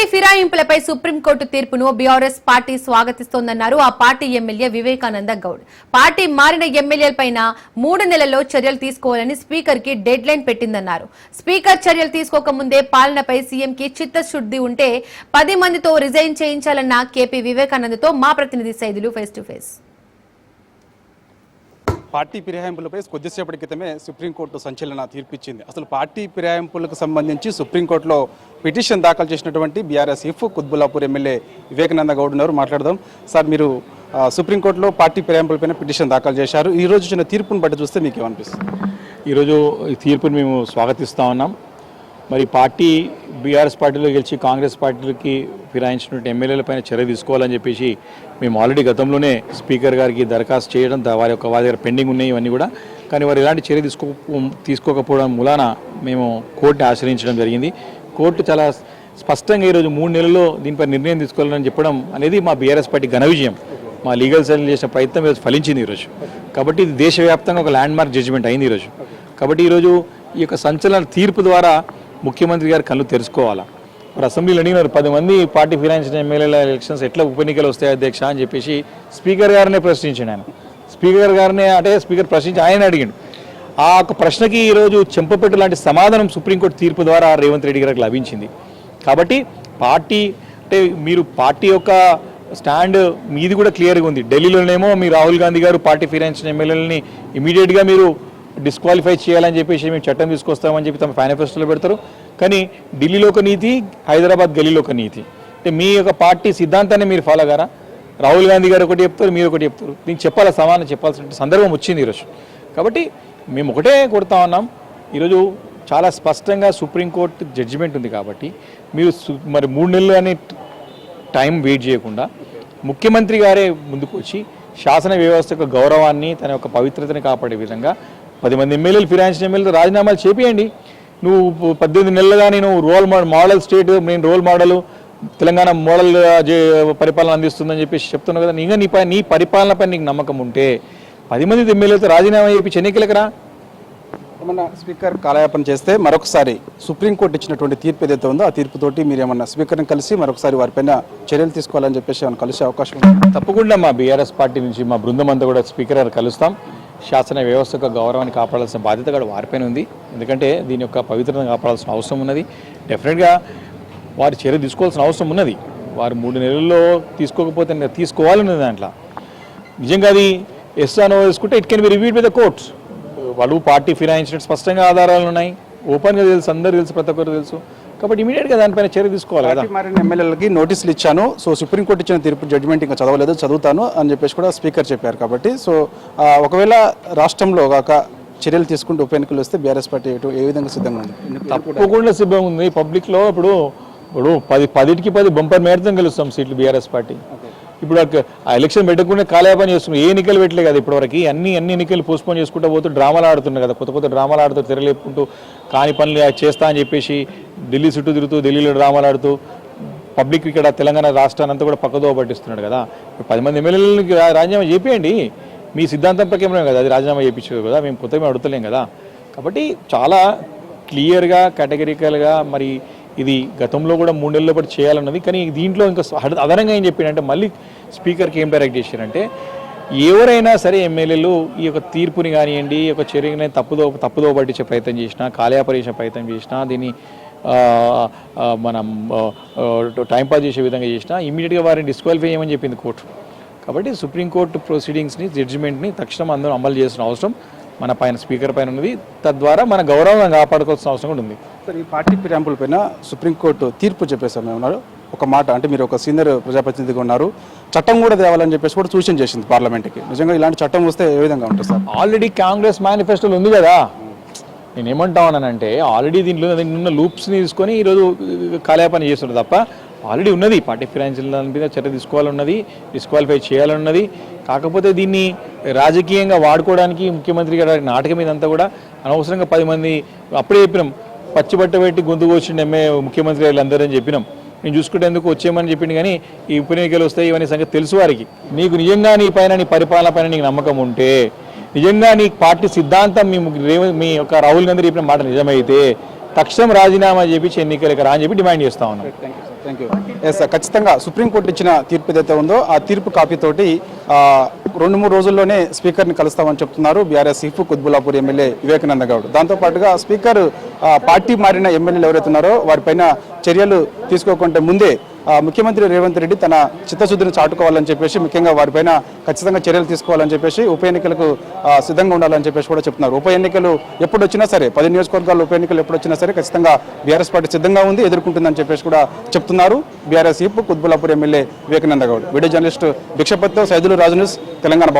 Party ఫిరాయింపులపై supreme court తీర్పును BRS party స్వాగతిస్తోందన్నారు. ఆ party MLA Vivekananda Goud. Party మారిన ఎమ్మెల్యేలపైన మూడు నెలల్లో చర్యలు తీసుకోవాలని స్పీకర్కి డెడ్ లైన్ పెట్టిందన్నారు. స్పీకర్ చర్యలు తీసుకోకముందే పాలనపై సీఎం కి చిత్తశుద్ధి ఉంటే పది మందితో రిజైన్ చేయించాలన్న కేపీ వివేకానందతో మా ప్రతినిధి Saidulu face to face. Party ఫిరాయింపులపై కొద్దిసేపటి క్రితమే సుప్రీంకోర్టు సంచలన తీర్పు ఇచ్చింది అసలు పార్టీ ఫిరాయింపులకు సంబంధించి సుప్రీంకోర్టులో పిటిషన్ దాఖలు చేసినటువంటి బీఆర్ఎస్ ఇఫ్ కుత్బుల్లాపూర్ ఎమ్మెల్యే వివేకానంద గౌడ్ ఉన్నారు. మాట్లాడదాం. సార్ మీరు సుప్రీంకోర్టులో పార్టీ ఫిరాయింపులపైన పిటిషన్ దాఖలు చేశారు. ఈరోజు చిన్న వచ్చిన తీర్పును బట్టి చూస్తే మీకు ఏమనిపిస్తుంది? ఈరోజు ఈ తీర్పును మేము స్వాగతిస్తూ ఉన్నాం. మరి పార్టీ బీఆర్ఎస్ పార్టీలో గెలిచి కాంగ్రెస్ పార్టీలకి ఫిరాయించినటువంటి ఎమ్మెల్యేల పైన చర్య తీసుకోవాలని చెప్పేసి మేము ఆల్రెడీ గతంలోనే స్పీకర్ గారికి దరఖాస్తు చేయడం వారి యొక్క వారి దగ్గర పెండింగ్ ఉన్నాయి ఇవన్నీ కూడా. కానీ వారు ఎలాంటి చర్య తీసుకో తీసుకోకపోవడం మూలాన మేము కోర్టుని ఆశ్రయించడం జరిగింది. కోర్టు చాలా స్పష్టంగా ఈరోజు మూడు నెలల్లో దీనిపై నిర్ణయం తీసుకోవాలని చెప్పడం అనేది మా బీఆర్ఎస్ పార్టీ ఘన విజయం. మా లీగల్ సెల్ చేసిన ప్రయత్నం ఈరోజు ఫలించింది ఈరోజు. కాబట్టి ఇది దేశవ్యాప్తంగా ఒక ల్యాండ్ మార్క్ జడ్జిమెంట్ అయింది ఈరోజు. కాబట్టి ఈరోజు ఈ యొక్క సంచలన తీర్పు ద్వారా ముఖ్యమంత్రి గారు కళ్ళు తెరుచుకోవాలా? మరి అసెంబ్లీలో అడిగినారు పది మంది పార్టీ ఫినాన్స్ ఎమ్మెల్యేల ఎలక్షన్స్ ఎట్లా ఉప ఎన్నికలు వస్తాయి అధ్యక్ష అని చెప్పేసి స్పీకర్ గారినే ప్రశ్నించాడు ఆయన స్పీకర్ గారినే అంటే స్పీకర్ ప్రశ్నించి ఆయన అడిగిండు. ఆ ఒక ప్రశ్నకి ఈరోజు చెంపపెట్టు లాంటి సమాధానం సుప్రీంకోర్టు తీర్పు ద్వారా రేవంత్ రెడ్డి గారికి లభించింది. కాబట్టి పార్టీ అంటే మీరు పార్టీ యొక్క స్టాండ్ మీది కూడా క్లియర్గా ఉంది. ఢిల్లీలోనేమో మీ రాహుల్ గాంధీ గారు పార్టీ ఫిరాయించిన ఎమ్మెల్యేలని ఇమీడియట్గా మీరు డిస్క్వాలిఫై చేయాలని చెప్పేసి మేము చట్టం తీసుకొస్తామని చెప్పి తమ మేనిఫెస్టోలో పెడతారు. కానీ ఢిల్లీలో ఒక నీతి హైదరాబాద్ గలీలో ఒక నీతి. అంటే మీ యొక్క పార్టీ సిద్ధాంతాన్ని మీరు ఫాలో గారా రాహుల్ గాంధీ గారు ఒకటి చెప్తారు మీరు ఒకటి చెప్తారు. దీనికి చెప్పాలా సమానం చెప్పాల్సిన సందర్భం వచ్చింది ఈరోజు. కాబట్టి మేము ఒకటే కొడతా ఉన్నాం. ఈరోజు చాలా స్పష్టంగా సుప్రీంకోర్టు జడ్జిమెంట్ ఉంది కాబట్టి మీరు మరి మూడు నెలలు అనే టైం వెయిట్ చేయకుండా ముఖ్యమంత్రి గారే ముందుకు వచ్చి శాసన వ్యవస్థ యొక్క గౌరవాన్ని తన యొక్క పవిత్రతని కాపాడే విధంగా పది మంది ఎమ్మెల్యేలు ఫినాన్స్ ఎమ్మెల్యేలు రాజీనామాలు చేపియండి. నువ్వు పద్దెనిమిది నెలలుగా నేను రోల్ మోడల్ మోడల్ స్టేట్ నేను రోల్ మోడల్ తెలంగాణ మోడల్ పరిపాలన అందిస్తుందని చెప్పేసి చెప్తున్నావు కదా. ఇంకా నీ పై నీ పరిపాలనపై నీకు నమ్మకం ఉంటే పది మంది ఎమ్మెల్యేలతో రాజీనామా చేయించి ఎన్నికలకు రా ఏమన్నా స్పీకర్ కాలయాపన చేస్తే మరొకసారి సుప్రీంకోర్టు ఇచ్చినటువంటి తీర్పు ఏదైతే ఉందో ఆ తీర్పుతోటి మీరు ఏమన్నా స్పీకర్ని కలిసి మరొకసారి వారిపైన చర్యలు తీసుకోవాలని చెప్పేసి ఏమైనా కలిసే అవకాశం ఉంది? తప్పకుండా మా బీఆర్ఎస్ పార్టీ నుంచి మా బృందం అంతా కూడా స్పీకర్ గారు కలుస్తాం. శాసన వ్యవస్థ యొక్క గౌరవాన్ని కాపాడాల్సిన బాధ్యత కూడా వారిపైన ఉంది. ఎందుకంటే దీని యొక్క పవిత్రతను కాపాడాల్సిన అవసరం ఉన్నది. డెఫినెట్గా వారి చర్య తీసుకోవాల్సిన అవసరం ఉన్నది. వారు మూడు నెలల్లో తీసుకోకపోతే తీసుకోవాలని తీసుకోవాలన్నది దాంట్లో. నిజంగా అది ఎస్ అనో వేసుకుంటే it can be reviewed by the courts వాళ్ళు పార్టీ ఫిరాయించినట్టు స్పష్టంగా ఆధారాలు ఉన్నాయి. ఓపెన్గా తెలుసు అందరూ తెలుసు ప్రతి ఒక్కరు తెలుసు. కాబట్టి ఇమీడియట్గా దానిపైన చర్య తీసుకోవాలి కదా. మారిన ఎమ్మెల్యేలకి నోటీసులు ఇచ్చాను. సో సుప్రీంకోర్టు ఇచ్చిన తీర్పు జడ్జిమెంట్ ఇంకా చదవలేదు చదువుతాను అని చెప్పేసి కూడా స్పీకర్ చెప్పారు కాబట్టి. సో ఒకవేళ రాష్ట్రంలో కాక చర్యలు తీసుకుంటూ ఉప ఎన్నికలు వస్తే బీఆర్ఎస్ పార్టీ ఏ విధంగా సిద్ధంగా ఉంది? తప్పకుండా సిద్ధంగా ఉంది. పబ్లిక్లో ఇప్పుడు ఇప్పుడు పది పదిటికి పది బంపర్ మేడతం గెలుస్తాం సీట్లు బీఆర్ఎస్ పార్టీ. ఇప్పుడు ఆ- ఎలక్షన్ పెట్టకుండా కాలయాపన చేస్తున్నాం ఏ ఎన్నికలు పెట్టలే కదా ఇప్పటివరకు. అన్ని అన్ని ఎన్నికలు పోస్ట్పోన్ చేసుకుంటూ పోతూ డ్రామాలు ఆడుతున్నారు కదా. కొత్త కొత్త డ్రామాలు ఆడుతూ తెరలేపుకుంటూ కాని పనులు చేస్తా అని చెప్పేసి ఢిల్లీ చుట్టూ తిరుగుతూ ఢిల్లీలో డ్రామాలు ఆడుతూ పబ్లిక్ ఇక్కడ తెలంగాణ రాష్ట్రాన్ని అంతా కూడా పక్కదో పట్టిస్తున్నాడు కదా. ఇప్పుడు పది మంది ఎమ్మెల్యేలకి రాజీనామా చేపియండి. మీ సిద్ధాంతం ప్రకారం కదా అది రాజీనామా చేయించారు కదా. మేము కొత్తగా అడుగుతలేం కదా. కాబట్టి చాలా క్లియర్గా కేటగిరికల్గా మరి ఇది గతంలో కూడా మూడు నెలల పాటు చేయాలన్నది కానీ దీంట్లో ఇంకా అదనంగా ఏం చెప్పాడంటే మళ్ళీ స్పీకర్కి ఏం డైరెక్ట్ చేశారంటే ఎవరైనా సరే ఎమ్మెల్యేలు ఈ యొక్క తీర్పుని కానివ్వండి ఈ యొక్క చర్యని తప్పుదో తప్పుదో పట్టించే ప్రయత్నం చేసినా కాలయాపరేషన్ ప్రయత్నం చేసినా దీన్ని మనం టైం పాస్ చేసే విధంగా చేసినా ఇమీడియట్గా వారిని డిస్క్వాలిఫై చేయమని చెప్పింది కోర్టు. కాబట్టి సుప్రీంకోర్టు ప్రొసీడింగ్స్ని జడ్జిమెంట్ని తక్షణం అందరూ అమలు చేసిన అవసరం. మన పైన స్పీకర్ పైన ఉన్నది. తద్వారా మన గౌరవం కాపాడుకోవాల్సిన అవసరం కూడా ఉంది. సార్ ఈ పార్టీ ఫిరాయింపుల పైన సుప్రీంకోర్టు తీర్పు చెప్పేశారు మేము ఉన్నారు. ఒక మాట అంటే మీరు ఒక సీనియర్ ప్రజాప్రతినిధిగా ఉన్నారు. చట్టం కూడా తేవాలని చెప్పేసి కూడా సూచన చేసింది పార్లమెంట్కి. నిజంగా ఇలాంటి చట్టం వస్తే ఏ విధంగా ఉంటుంది సార్? ఆల్రెడీ కాంగ్రెస్ మేనిఫెస్టోలో ఉంది కదా. నేను ఏమంటా ఉన్నానంటే ఆల్రెడీ దీంట్లో ఉన్న లూప్స్ని తీసుకొని ఈరోజు కాలయాపన చేస్తున్నారు తప్ప ఆల్రెడీ ఉన్నది. పార్టీ ఫినాన్షియల్ దాని మీద చర్య తీసుకోవాలన్నది డిస్క్వాలిఫై చేయాలన్నది. కాకపోతే దీన్ని రాజకీయంగా వాడుకోవడానికి ముఖ్యమంత్రి గారి నాటకం ఇదంతా కూడా అనవసరంగా పది మంది అప్పుడే చెప్పినాం. పచ్చిబట్ట పెట్టి గొంతు కోసిండు ఎమ్మె ముఖ్యమంత్రి గారు అందరని చెప్పినాం. నేను చూసుకుంటే ఎందుకు వచ్చేయమని చెప్పిండు కానీ ఈ ఉప ఎన్నికలు వస్తాయి ఇవన్నీ సంగతి తెలుసు వారికి. నీకు నిజంగా నీ పైన నీ పరిపాలన పైన నీకు నమ్మకం ఉంటే నిజంగా నీ పార్టీ సిద్ధాంతం మీ మీ యొక్క రాహుల్ గాంధీ చెప్పిన మాట నిజమైతే తక్షణం రాజీనామా చేపించి ఎన్నికలకు రా అని చెప్పి డిమాండ్ చేస్తా ఉన్నాం. థ్యాంక్ యూ సార్ ఖచ్చితంగా సుప్రీంకోర్టు ఇచ్చిన తీర్పు ఏదైతే ఉందో ఆ తీర్పు కాపీతోటి రెండు మూడు రోజుల్లోనే స్పీకర్ని కలుస్తామని చెప్తున్నారు బీఆర్ఎస్ ఇఫ్ కుత్బులాపూర్ ఎమ్మెల్యే వివేకానంద గౌడ్. దాంతోపాటుగా స్పీకర్ పార్టీ మారిన ఎమ్మెల్యేలు ఎవరైతే ఉన్నారో వారిపైన చర్యలు తీసుకోకుంటే ముందే ముఖ్యమంత్రి రేవంత్ రెడ్డి తన చిత్తశుద్ధిని చాటుకోవాలని చెప్పేసి ముఖ్యంగా వారిపైన ఖచ్చితంగా చర్యలు తీసుకోవాలని చెప్పేసి ఉప ఎన్నికలకు సిద్ధంగా ఉండాలని చెప్పేసి కూడా చెప్తున్నారు. ఉప ఎన్నికలు ఎప్పుడు వచ్చినా సరే పది నియోజకవర్గాల్లో ఉప ఎన్నికలు ఎప్పుడు వచ్చినా సరే ఖచ్చితంగా బీఆర్ఎస్ పార్టీ సిద్ధంగా ఉంది ఎదుర్కొంటుందని చెప్పేసి కూడా చెప్తున్నారు. బీఆర్ఎస్ ఇప్పుడు Kutbullapur MLA Vivekananda Goud. Video journalist భిక్షపత్తో Saidulu Raju news Telangana